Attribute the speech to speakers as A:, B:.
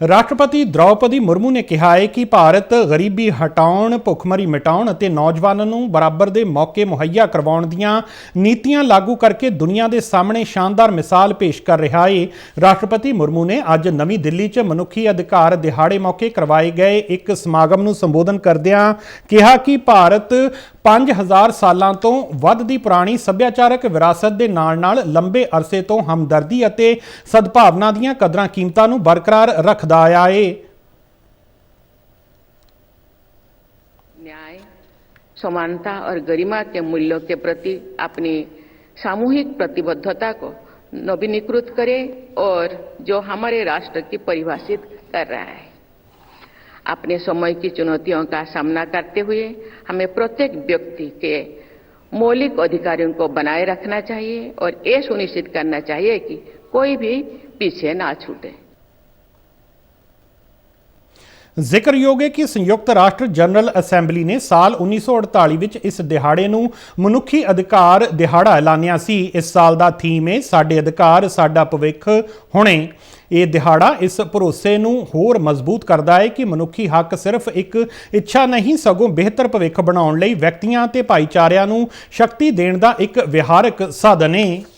A: ਰਾਸ਼ਟਰਪਤੀ ਦ੍ਰੌਪਦੀ ਮੁਰਮੂ ਨੇ ਕਿਹਾ ਹੈ ਕਿ ਭਾਰਤ ਗਰੀਬੀ ਹਟਾਉਣ, ਭੁੱਖਮਰੀ ਮਿਟਾਉਣ ਅਤੇ ਨੌਜਵਾਨਾਂ ਨੂੰ ਬਰਾਬਰ ਦੇ ਮੌਕੇ ਮੁਹੱਈਆ ਕਰਵਾਉਣ ਦੀਆਂ ਨੀਤੀਆਂ ਲਾਗੂ ਕਰਕੇ ਦੁਨੀਆ ਦੇ ਸਾਹਮਣੇ ਸ਼ਾਨਦਾਰ ਮਿਸਾਲ ਪੇਸ਼ ਕਰ ਰਿਹਾ ਹੈ। ਰਾਸ਼ਟਰਪਤੀ ਮੁਰਮੂ ਨੇ ਅੱਜ ਨਵੀਂ ਦਿੱਲੀ 'ਚ ਮਨੁੱਖੀ ਅਧਿਕਾਰ ਦਿਹਾੜੇ ਮੌਕੇ ਕਰਵਾਏ ਗਏ ਇੱਕ ਸਮਾਗਮ ਨੂੰ ਸੰਬੋਧਨ ਕਰਦਿਆਂ ਕਿਹਾ ਕਿ ਭਾਰਤ 5000 ਸਾਲਾਂ ਤੋਂ ਵੱਧ ਦੀ ਪੁਰਾਣੀ ਸੱਭਿਆਚਾਰਕ ਵਿਰਾਸਤ ਦੇ ਨਾਲ-ਨਾਲ ਲੰਬੇ ਅਰਸੇ ਤੋਂ ਹਮਦਰਦੀ ਅਤੇ ਸਦਭਾਵਨਾ ਦੀਆਂ ਕਦਰਾਂ ਕੀਮਤਾਂ ਨੂੰ ਬਰਕਰਾਰ ਰੱਖ दायाए
B: न्याय, समानता और गरिमा के मूल्यों के प्रति अपनी सामूहिक प्रतिबद्धता को नवीनीकृत करें और जो हमारे राष्ट्र की परिभाषित कर रहा है। अपने समय की चुनौतियों का सामना करते हुए हमें प्रत्येक व्यक्ति के मौलिक अधिकारियों को बनाए रखना चाहिए और ये सुनिश्चित करना चाहिए कि कोई भी पीछे ना छूटे।
A: ਜ਼ਿਕਰਯੋਗ ਹੈ ਕਿ ਸੰਯੁਕਤ ਰਾਸ਼ਟਰ ਜਨਰਲ ਅਸੈਂਬਲੀ ਨੇ ਸਾਲ 1948 ਵਿੱਚ ਇਸ ਦਿਹਾੜੇ ਨੂੰ ਮਨੁੱਖੀ ਅਧਿਕਾਰ ਦਿਹਾੜਾ ਐਲਾਨਿਆ ਸੀ। ਇਸ ਸਾਲ ਦਾ ਥੀਮ ਹੈ, ਸਾਡੇ ਅਧਿਕਾਰ, ਸਾਡਾ ਭਵਿੱਖ ਹੁਣੇ। ਇਹ ਦਿਹਾੜਾ ਇਸ ਭਰੋਸੇ ਨੂੰ ਹੋਰ ਮਜ਼ਬੂਤ ਕਰਦਾ ਹੈ ਕਿ ਮਨੁੱਖੀ ਹੱਕ ਸਿਰਫ ਇੱਕ ਇੱਛਾ ਨਹੀਂ, ਸਗੋਂ ਬਿਹਤਰ ਭਵਿੱਖ ਬਣਾਉਣ ਲਈ ਵਿਅਕਤੀਆਂ ਤੇ ਭਾਈਚਾਰਿਆਂ ਨੂੰ ਸ਼ਕਤੀ ਦੇਣ ਦਾ ਇੱਕ ਵਿਹਾਰਕ ਸਾਧਨ ਹੈ।